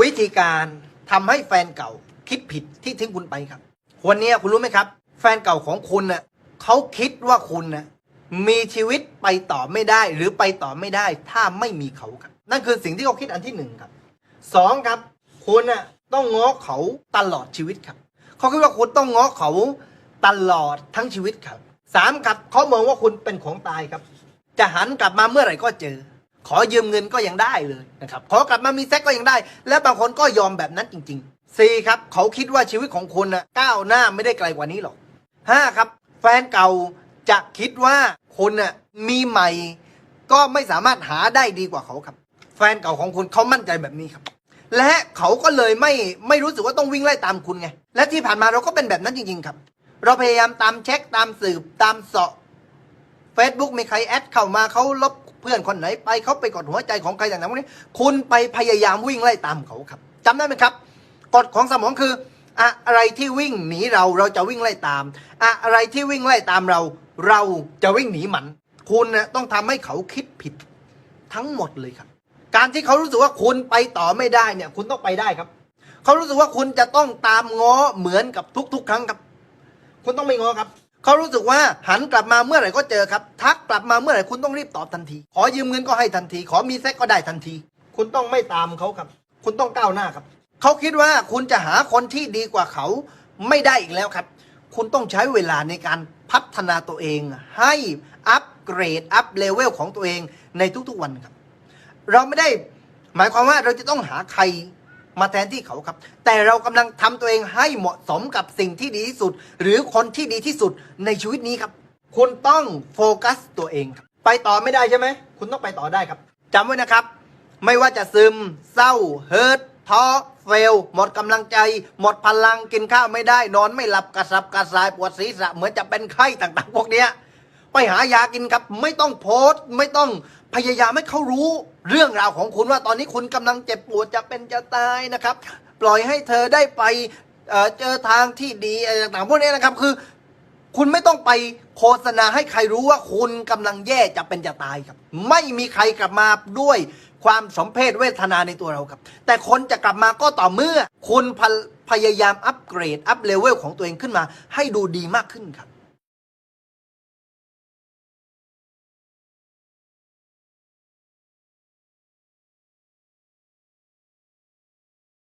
วิธีการทำให้แฟนเก่าคิดผิดที่ทิ้งคุณไปครับ วันนี้คุณรู้ไหมครับ แฟนเก่าของคุณน่ะเขาคิดว่าคุณน่ะมีชีวิตไปต่อไม่ได้หรือไปต่อไม่ได้ ถ้าไม่มีเขาครับ นั่นคือสิ่งที่เขาคิดอันที่หนึ่งครับสองครับ คุณน่ะต้องง้อเขาตลอดชีวิตครับเขาคิดว่าคุณต้องง้อเขาตลอดทั้งชีวิตครับสามครับเขามองว่าคุณเป็นของตายครับ จะหันกลับมาเมื่อไหร่ก็เจอ ขอยืมเงินก็ยังได้เลยนะครับขอกลับมามีเซ็กก็ยังได้ และบางคนก็ยอมแบบนั้นจริงๆสี่ครับเขาคิดว่าชีวิตของคุณนะก้าวหน้าไม่ได้ไกลกว่านี้หรอกห้าครับแฟนเก่าจะคิดว่าคุณน่ะมีใหม่ก็ไม่สามารถหาได้ดีกว่าเขาครับ แฟนเก่าของคุณเขามั่นใจแบบนี้ครับ และเขาก็เลยไม่ไม่รู้สึกว่าต้องวิ่งไล่ตามคุณไงและที่ผ่านมาเราก็เป็นแบบนั้นจริง ๆ ครับ เราพยายามตามเช็คตามสืบตามเสาะ Facebook มีใครแอดเข้ามาเขาลบ พื่อนคนไหนไปเขาไปกดหัวใจของใครต่างๆพวกนี้ คุณไปพยายามวิ่งไล่ตามเขาครับจำได้ไหมครับกฎของสมองคืออะอะไรที่วิ่งหนีเราเราจะวิ่งไล่ตามอะอะไรที่วิ่งไล่ตามเรา เราจะวิ่งหนีมัน คุณนะต้องทำให้เขาคิดผิดทั้งหมดเลยครับ การที่เขารู้สึกว่าคุณไปต่อไม่ได้เนี่ย คุณต้องไปได้ครับ เขารู้สึกว่าคุณจะต้องตามง้อเหมือนกับทุก ๆ ครั้งครับ คุณต้องไม่ง้อครับ เขารู้สึกว่าหันกลับมาเมื่อไหร่ก็เจอครับ ทักกลับมาเมื่อไหร่คุณต้องรีบตอบทันที ขอยืมเงินก็ให้ทันที ขอมีเซ็กก็ได้ทันที คุณต้องไม่ตามเขาครับ คุณต้องก้าวหน้าครับ เขาคิดว่าคุณจะหาคนที่ดีกว่าเขาไม่ได้อีกแล้วครับ คุณต้องใช้เวลาในการพัฒนาตัวเอง ให้อัปเกรดอัปเลเวลของตัวเองในทุกๆวันครับ เราไม่ได้หมายความว่าเราจะต้องหาใคร มาแทนที่เขาครับ แต่เรากำลังทำตัวเองให้เหมาะสมกับสิ่งที่ดีที่สุด หรือคนที่ดีที่สุดในชีวิตนี้ครับ คุณต้องโฟกัสตัวเองครับไปต่อไม่ได้ใช่ไหมคุณต้องไปต่อได้ครับจำไว้นะครับ ไม่ว่าจะซึม เศร้าเฮิร์ตท้อเฟล หมดกำลังใจ หมดพลังกินข้าวไม่ได้ นอนไม่หลับกระสับกระส่ายปวดศีรษะเหมือนจะเป็นไข้ต่างๆพวกเนี้ย ไปหายากินครับ ไม่ต้องโพสต์ ไม่ต้องพยายามให้เขารู้เรื่องราวของคุณว่าตอนนี้คุณกำลังเจ็บปวดจะเป็นจะตายนะครับ ปล่อยให้เธอได้ไปเเจอทางที่ดีอะไรต่างๆพวกนี้นะครับคือ คุณไม่ต้องไปโฆษณาให้ใครรู้ว่าคุณกำลังแย่จะเป็นจะตายครับ ไม่มีใครกลับมาด้วยความสมเพศเวทนาในตัวเราครับ แต่คนจะกลับมาก็ต่อเมื่อ คุณพพยายามอัปเกรด อัปเลเวลของตัวเองขึ้นมา ให้ดูดีมากขึ้นครับ